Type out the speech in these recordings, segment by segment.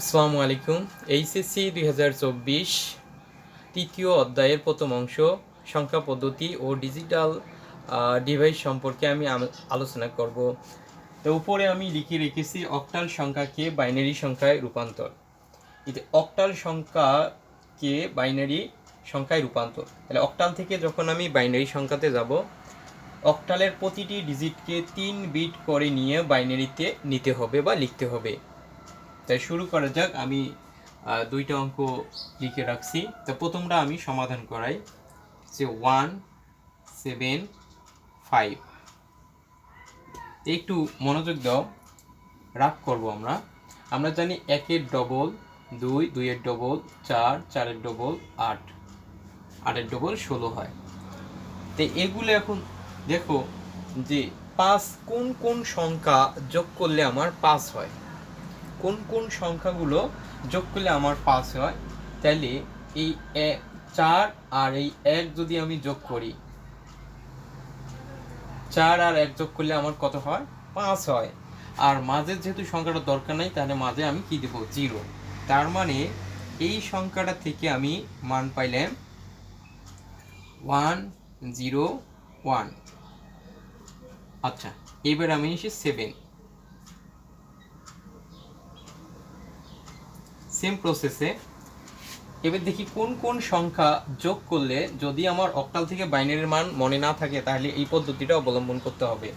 আসসালামু আলাইকুম। এইচএসসি দুই হাজার চব্বিশ তৃতীয় অধ্যায়ের প্রথম অংশ, সংখ্যা পদ্ধতি ও ডিজিটাল ডিভাইস সম্পর্কে আমি আলোচনা করব। উপরে আমি লিখে রেখেছি অক্টাল সংখ্যাকে বাইনারি সংখ্যায় রূপান্তর। এতে অক্টাল সংখ্যাকে বাইনারি সংখ্যায় রূপান্তর, তাহলে অক্টাল থেকে যখন আমি বাইনারি সংখ্যাতে যাব, অক্টালের প্রতিটি ডিজিটকে তিন বিট করে নিয়ে বাইনারিতে নিতে হবে বা লিখতে হবে। তাই শুরু করা যাক। আমি দুইটা অঙ্ক লিখে রাখছি। তো প্রথমটা আমি সমাধান করাই। যে ওয়ান সেভেন ফাইভ একটু মনোযোগ দাও। রাগ করব আমরা। আমরা জানি একের ডবল দুই, দুইয়ের ডবল চার, চারের ডবল আট। আটের ডবল ষোলো হয়। তো এগুলো এখন দেখো যে পাঁচ, কোন কোন সংখ্যা যোগ করলে আমার পাঁচ হয়। কোন কোন সংখ্যাগুলো যোগ করলে আমার পাস হয়? তাহলে এই চার আর এই এক যদি আমি যোগ করি, চার আর এক যোগ করলে আমার কত হয়? পাঁচ হয়। আর মাঝের যেহেতু সংখ্যাটা দরকার নাই, তাহলে মাঝে আমি কি দেবো? জিরো। তার মানে এই সংখ্যাটা থেকে আমি মান পাইলাম ওয়ান, জিরো, ওয়ান। আচ্ছা এবার আমি এসে সেভেন। সেম প্রসেসে এবার দেখি কোন কোন সংখ্যা যোগ করলে যদি আমার অক্টাল থেকে বাইনারির মান মনে না থাকে, তাহলে এই পদ্ধতিটা অবলম্বন করতে হবে।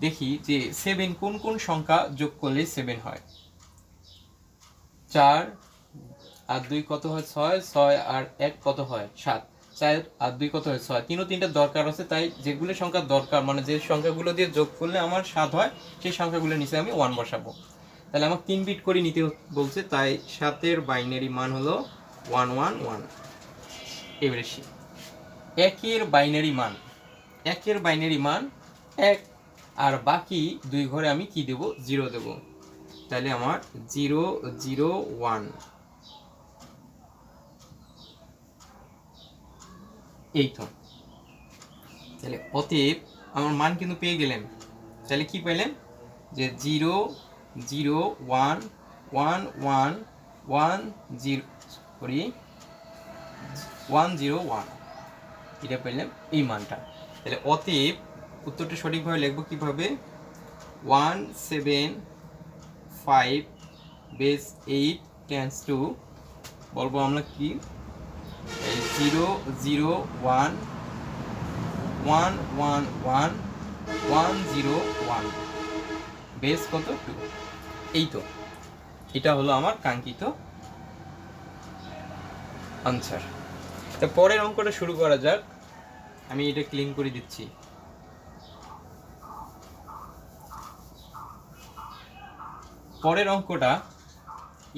দেখি যে সেভেন কোন কোন সংখ্যা যোগ করলে সেভেন হয়? চার আর দুই কত হয়? ছয় ছয় আর এক কত হয়? সাত। চার আর দুই কত হয়? ছয়। তিনও তিনটা দরকার আছে, তাই যেগুলো সংখ্যা দরকার মানে যে সংখ্যাগুলো দিয়ে যোগ করলে আমার সাত হয়, সেই সংখ্যাগুলো নিচে আমি ওয়ান বসাবো। তাহলে আমাকে তিন বিট করে নিতে বলছে, তাই সাতের বাইনারি মান হলো ওয়ান ওয়ান ওয়ান এবারে সি একের বাইনারি মান। একের বাইনারি মান এক। আর বাকি দুই ঘরে আমি কি দেব? জিরো দেব। তাহলে আমার জিরো জিরো ওয়ান এই তো। তাহলে অতএব আমার মান কিন্তু পেয়ে গেলেন। তাহলে কি পেলেন? যে zero zero one one one one zero sorry one zero one. এটা পেলাম এই মানটা। তাহলে অতএব উত্তরটা সঠিকভাবে লিখব কীভাবে? One seven five base eight tends to, বলব আমরা কি? Zero zero one one one one one zero one. Base কত? টু এই তো। এটা হলো আমার কাঙ্ক্ষিত আনসার তো পরের অঙ্কটা শুরু করা যাক। আমি এটা ক্লিন করে দিচ্ছি। পরের অঙ্কটা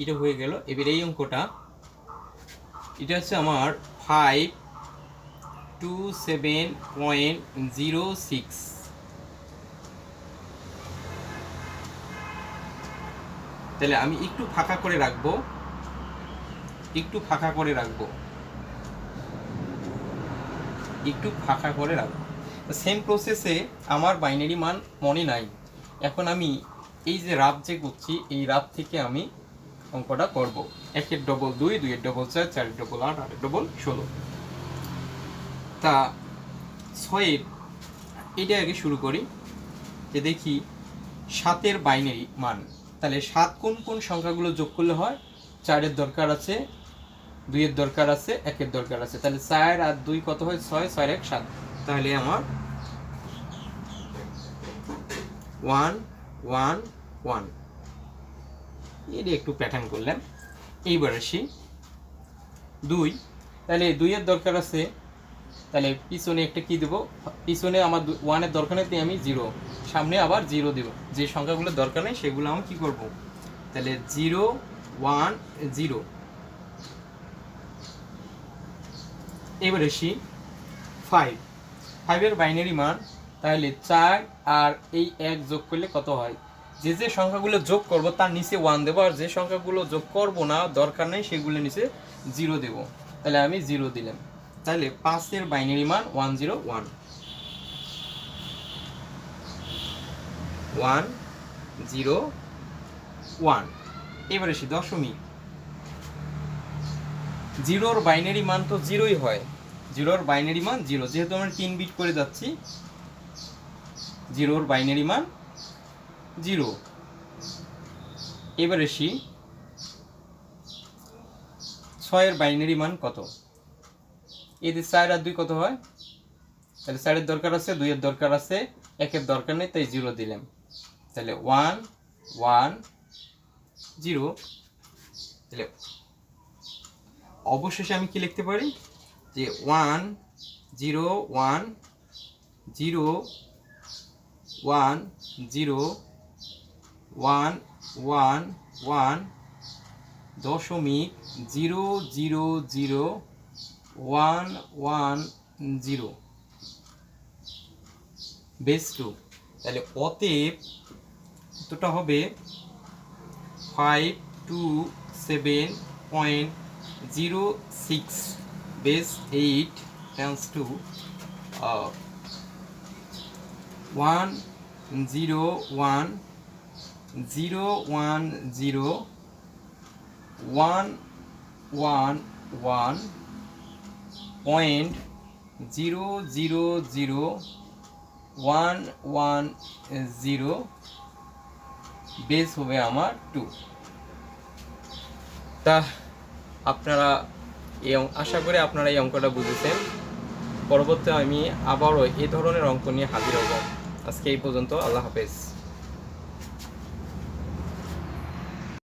এটা হয়ে গেল। এবার এই অঙ্কটা, এটা হচ্ছে আমার five two seven point zero six তাহলে আমি একটু ফাঁকা করে রাখব। একটু ফাঁকা করে রাখব। একটু ফাঁকা করে রাখব। সেম প্রসেসে আমার বাইনারি মান মনে নাই। এখন আমি এই যে রাত যে করছি, এই রাত থেকে আমি অঙ্কটা করব। একের ডবল দুই, দুইয়ের ডবল চার, চারের ডবল আট, আটের ডবল ষোলো। তা ছয়ের এটা আগে শুরু করি। যে দেখি, সাতের বাইনারি মান। তাহলে সাত কোন কোন সংখ্যাগুলো যোগ করলে হয়? চারের দরকার আছে, দুইয়ের দরকার আছে, একের দরকার আছে। তাহলে চার আর দুই কত হয়? ছয় ছয় এক, সাত। তাহলে আমার ওয়ান ওয়ান ওয়ান। এটা একটু প্যাটার্ন করলাম। এইবার আসি। দুই। তাহলে দুইয়ের দরকার আছে। তাহলে পিছনে একটা কি দেবো? পিছনে আমার ওয়ানের দরকার নেই, আমি জিরো। সামনে আবার জিরো দেবো। যে সংখ্যাগুলো দরকার নেই, সেগুলো আমি কি করব? তাহলে জিরো, ওয়ান, জিরো। এবার আসি ফাইভ ফাইভের বাইনারি মান, তাহলে চার আর এই এক যোগ করলে কত হয়? যে যে সংখ্যাগুলো যোগ করব, তার নিচে ওয়ান দেবো, আর যে সংখ্যাগুলো যোগ করব না, দরকার নেই, সেগুলো নিচে জিরো দেবো। তাহলে আমি জিরো দিলাম। তাহলে পাঁচের বাইনারি মান one zero one one zero one এবার আসি দশমিক। জিরোর বাইনারি মান তো জিরোই হয়। জিরোর বাইনারি মান জিরো যেহেতু আমরা তিন বিট করে যাচ্ছি জিরোর বাইনারি মান জিরো এবার আসি ছয়ের বাইনারি মান কত? এদের চার আর দুই কত হয়? তাহলে চারের দরকার আছে, দুইয়ের দরকার আছে, একের দরকার নেই, তাই জিরো দিলাম। তাহলে ওয়ান ওয়ান জিরো তাহলে অবশেষে আমি কি লিখতে পারি? যে one zero one zero one zero one one one দশমিক zero zero zero one one zero base two তাহলে অতএব উত্তরটা হবে five two seven point zero six base eight times two one zero one zero one zero one one one point zero zero zero one one zero base হবে আমার two তা আপনারা এই আশা করি আপনারা এই অঙ্কটা বুঝেছেন। পরবর্তী আমি আবারও এই ধরনের অঙ্ক নিয়ে হাজির হব। আজকে এই পর্যন্ত, আল্লাহ হাফেজ।